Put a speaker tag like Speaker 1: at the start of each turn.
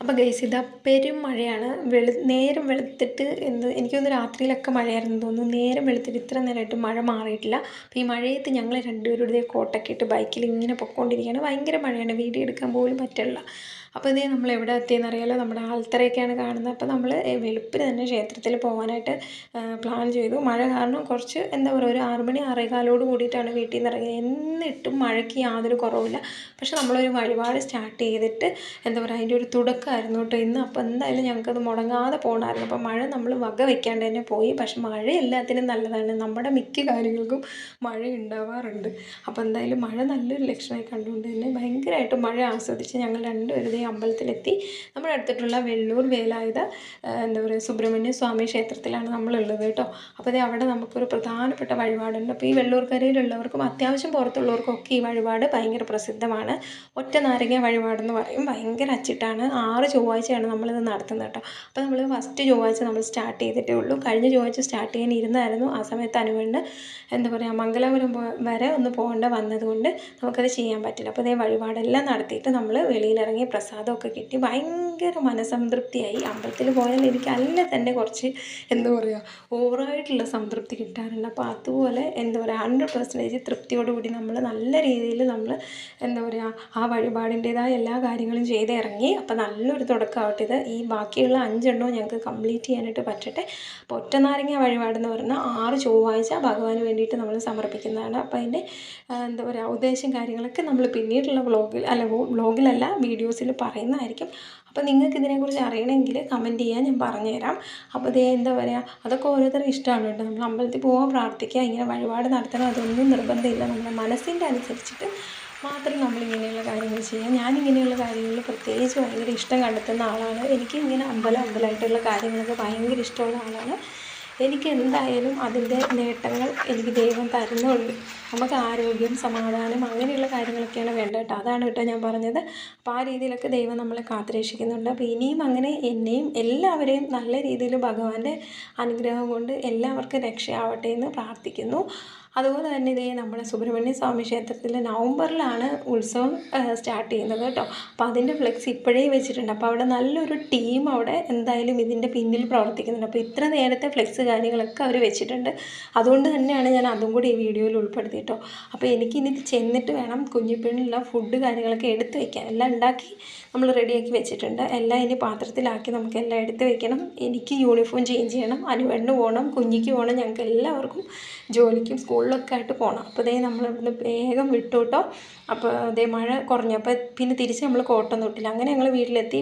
Speaker 1: അപ്പോൾ ഗൈസ് ഇതാ പെരും മഴയാണ്. വെളു നേരം വെളുത്തിട്ട് എന്ത് എനിക്കൊന്ന് രാത്രിയിലൊക്കെ മഴയായിരുന്നു തോന്നുന്നു. നേരം വെളുത്തിട്ട് ഇത്ര നേരമായിട്ട് മഴ മാറിയിട്ടില്ല. അപ്പോൾ ഈ മഴയത്ത് ഞങ്ങൾ രണ്ടുപേരും ഇതേ കോട്ടൊക്കെ ഇട്ട് ബൈക്കിൽ ഇങ്ങനെ പൊയ്ക്കൊണ്ടിരിക്കുകയാണ് ഭയങ്കര മഴയാണ്. വീഡിയോ എടുക്കാൻ പോലും പറ്റില്ല അപ്പോൾ ഇതേ നമ്മൾ എവിടെ എത്തിയെന്ന് നമ്മുടെ ആൽത്തറയൊക്കെയാണ് കാണുന്നത്. അപ്പോൾ നമ്മൾ വെളുപ്പിന് തന്നെ ക്ഷേത്രത്തിൽ പോകാനായിട്ട് പ്ലാൻ ചെയ്തു. മഴ കാരണം കുറച്ച് എന്താ പറയുക ഒരു ആറ് മണി ആറേകാലോട് കൂടിയിട്ടാണ് വീട്ടിൽ നിന്ന് ഇറങ്ങിയത്. എന്നിട്ടും മഴയ്ക്ക് യാതൊരു കുറവില്ല പക്ഷെ നമ്മളൊരു വഴിപാട് സ്റ്റാർട്ട് ചെയ്തിട്ട് എന്താ പറയുക അതിന്റെ ഒരു തുടക്കമായിരുന്നു കേട്ടോ ഇന്ന്. അപ്പോൾ എന്തായാലും ഞങ്ങൾക്കത് മുടങ്ങാതെ പോകണമായിരുന്നു അപ്പോൾ മഴ നമ്മൾ വക വെക്കാണ്ട് തന്നെ പോയി. പക്ഷെ മഴ എല്ലാത്തിനും നല്ലതാണ്. നമ്മുടെ മിക്ക കാര്യങ്ങൾക്കും മഴ ഉണ്ടാവാറുണ്ട്. അപ്പോൾ എന്തായാലും മഴ നല്ലൊരു ലക്ഷണമായി കണ്ടുകൊണ്ട് തന്നെ ഭയങ്കരമായിട്ട് മഴ ആസ്വദിച്ച് ഞങ്ങൾ രണ്ടുപേരും ഈ അമ്പലത്തിലെത്തി. നമ്മുടെ അടുത്തിട്ടുള്ള വെള്ളൂർ വേലായുധ എന്താ പറയുക സുബ്രഹ്മണ്യ സ്വാമി ക്ഷേത്രത്തിലാണ് നമ്മളുള്ളത് കേട്ടോ. അപ്പോൾ അതേ അവിടെ നമുക്കൊരു പ്രധാനപ്പെട്ട വഴിപാടുണ്ട്. അപ്പോൾ ഈ വെള്ളൂർക്കരയിലുള്ളവർക്കും അത്യാവശ്യം പുറത്തുള്ളവർക്കും ഒക്കെ ഈ വഴിപാട് ഭയങ്കര പ്രസിദ്ധമാണ്. ഒറ്റ നാരങ്ങ വഴിപാടെന്ന് പറയും. ഭയങ്കര അച്ചിട്ടാണ്. ആറ് ചൊവ്വാഴ്ചയാണ് നമ്മളിത് നടത്തുന്നത് കേട്ടോ. അപ്പോൾ നമ്മൾ ഫസ്റ്റ് ചൊവ്വാഴ്ച നമ്മൾ സ്റ്റാർട്ട് ചെയ്തിട്ടേ ഉള്ളൂ. കഴിഞ്ഞ ചൊവ്വാഴ്ച സ്റ്റാർട്ട് ചെയ്യാൻ ഇരുന്നായിരുന്നു. ആ സമയത്ത് അനുവേണ്ട എന്താ പറയുക മംഗലാപുരം വരെ ഒന്ന് പോകേണ്ട വന്നതുകൊണ്ട് നമുക്കത് ചെയ്യാൻ പറ്റില്ല. അപ്പോൾ അതേ വഴിപാടെല്ലാം നടത്തിയിട്ട് നമ്മൾ വെളിയിലിറങ്ങി പ്രസാദമൊക്കെ കിട്ടി. ഭയങ്കര മനസംതൃപ്തിയായി. അമ്പലത്തിൽ പോയാൽ എനിക്ക് അല്ല തന്നെ കുറച്ച് എന്താ പറയുക ഓവറായിട്ടുള്ള സംതൃപ്തി കിട്ടാറുണ്ട്. അപ്പോൾ അതുപോലെ എന്താ പറയുക ഹൺഡ്രഡ് പെർസെന്റേജ് തൃപ്തിയോടുകൂടി നമ്മൾ നല്ല രീതിയിൽ നമ്മൾ എന്താ പറയുക ആ വഴിപാടിന്റേതായ എല്ലാ കാര്യങ്ങളും ചെയ്തിറങ്ങി അപ്പോൾ നല്ലൊരു തുടക്കമാവട്ടെ ഇത്. ഈ ബാക്കിയുള്ള അഞ്ചെണ്ണവും ഞങ്ങൾക്ക് കംപ്ലീറ്റ് ചെയ്യാനായിട്ട് പറ്റട്ടെ. അപ്പോൾ ഒറ്റ നാരങ്ങ വഴിപാടെന്ന് പറഞ്ഞാൽ ആറ് ചൊവ്വാഴ്ച ഭഗവാന് വേണ്ടിയിട്ട് നമ്മൾ സമർപ്പിക്കുന്നതാണ്. അപ്പോൾ അതിന്റെ എന്താ പറയുക ഉദ്ദേശം കാര്യങ്ങളൊക്കെ നമ്മൾ പിന്നീടുള്ള വ്ളോഗിൽ അല്ല വ്ളോഗിലല്ല വീഡിയോസിൽ പറയുന്നതായിരിക്കും. അപ്പോൾ നിങ്ങൾക്ക് ഇതിനെക്കുറിച്ച് അറിയണമെങ്കിൽ കമന്റ് ചെയ്യാൻ ഞാൻ പറഞ്ഞുതരാം. അപ്പോൾ ഇതേ എന്താ പറയുക അതൊക്കെ ഓരോരുത്തരുടെ ഇഷ്ടമാണ് കേട്ടോ. നമ്മൾ അമ്പലത്തിൽ പോകാൻ പ്രാർത്ഥിക്കുക ഇങ്ങനെ വഴിപാട് നടത്തണം അതൊന്നും നിർബന്ധമില്ല. നമ്മുടെ മനസ്സിന്റെ അനുസരിച്ചിട്ട് മാത്രം നമ്മൾ ഇങ്ങനെയുള്ള കാര്യങ്ങൾ ചെയ്യാം ഞാൻ ഇങ്ങനെയുള്ള കാര്യങ്ങളിൽ പ്രത്യേകിച്ച് ഭയങ്കര ഇഷ്ടം കണ്ടെത്തുന്ന ആളാണ്. എനിക്ക് ഇങ്ങനെ അമ്പലം അമ്പലമായിട്ടുള്ള കാര്യങ്ങളൊക്കെ ഭയങ്കര ഇഷ്ടമുള്ള ആളാണ്. എനിക്ക് എന്തായാലും അതിന്റെ നേട്ടങ്ങൾ എനിക്ക് ദൈവം തരുന്നുണ്ട്. നമുക്ക് ആരോഗ്യം സമാധാനം അങ്ങനെയുള്ള കാര്യങ്ങളൊക്കെയാണ് വേണ്ടത് കേട്ടോ. അതാണ് കേട്ടോ ഞാൻ പറഞ്ഞത്. അപ്പോൾ ആ രീതിയിലൊക്കെ ദൈവം നമ്മളെ കാത്തുരക്ഷിക്കുന്നുണ്ട്. അപ്പോൾ ഇനിയും അങ്ങനെ എന്നെയും എല്ലാവരെയും നല്ല രീതിയിൽ ഭഗവാന്റെ അനുഗ്രഹം കൊണ്ട് എല്ലാവർക്കും രക്ഷയാവട്ടെ എന്ന് പ്രാർത്ഥിക്കുന്നു. അതുപോലെ തന്നെ ഇതേ നമ്മുടെ സുബ്രഹ്മണ്യ സ്വാമി ക്ഷേത്രത്തിൽ നവംബറിലാണ് ഉത്സവം സ്റ്റാർട്ട് ചെയ്യുന്നത് കേട്ടോ. അപ്പോൾ അതിന്റെ ഫ്ലെക്സ് ഇപ്പോഴേ വെച്ചിട്ടുണ്ട്. അപ്പോൾ അവിടെ നല്ലൊരു ടീം അവിടെ എന്തായാലും ഇതിന്റെ പിന്നിൽ പ്രവർത്തിക്കുന്നുണ്ട്. അപ്പോൾ ഇത്ര നേരത്തെ ഫ്ലെക്സ് കാര്യങ്ങളൊക്കെ അവർ വെച്ചിട്ടുണ്ട്. അതുകൊണ്ട് തന്നെയാണ് ഞാൻ അതും കൂടി ഈ വീഡിയോയിൽ ഉൾപ്പെടുത്തി കേട്ടോ. അപ്പോൾ എനിക്കിനി ചെന്നിട്ട് വേണം കുഞ്ഞിപ്പിണിലുള്ള ഫുഡ് കാര്യങ്ങളൊക്കെ എടുത്ത് വയ്ക്കാൻ എല്ലാം ഉണ്ടാക്കി നമ്മൾ റെഡിയാക്കി വെച്ചിട്ടുണ്ട്. എല്ലാം ഇനി പാത്രത്തിലാക്കി നമുക്ക് എല്ലാം എടുത്ത് വെക്കണം. എനിക്ക് യൂണിഫോം ചേഞ്ച് ചെയ്യണം. അനുവണ്ണു പോകണം കുഞ്ഞിക്ക് പോകണം ഞങ്ങൾക്ക് എല്ലാവർക്കും ജോലിക്കും സ്കൂളിലൊക്കെ ആയിട്ട് പോകണം അപ്പോൾ ഇതേ നമ്മൾ ഇവിടുന്ന് വേഗം വിട്ടു കേട്ടോ. അപ്പോൾ അതേ മഴ കുറഞ്ഞു. അപ്പോൾ പിന്നെ തിരിച്ച് നമ്മൾ കോട്ടം തൊട്ടില്ല. അങ്ങനെ ഞങ്ങൾ വീട്ടിലെത്തി.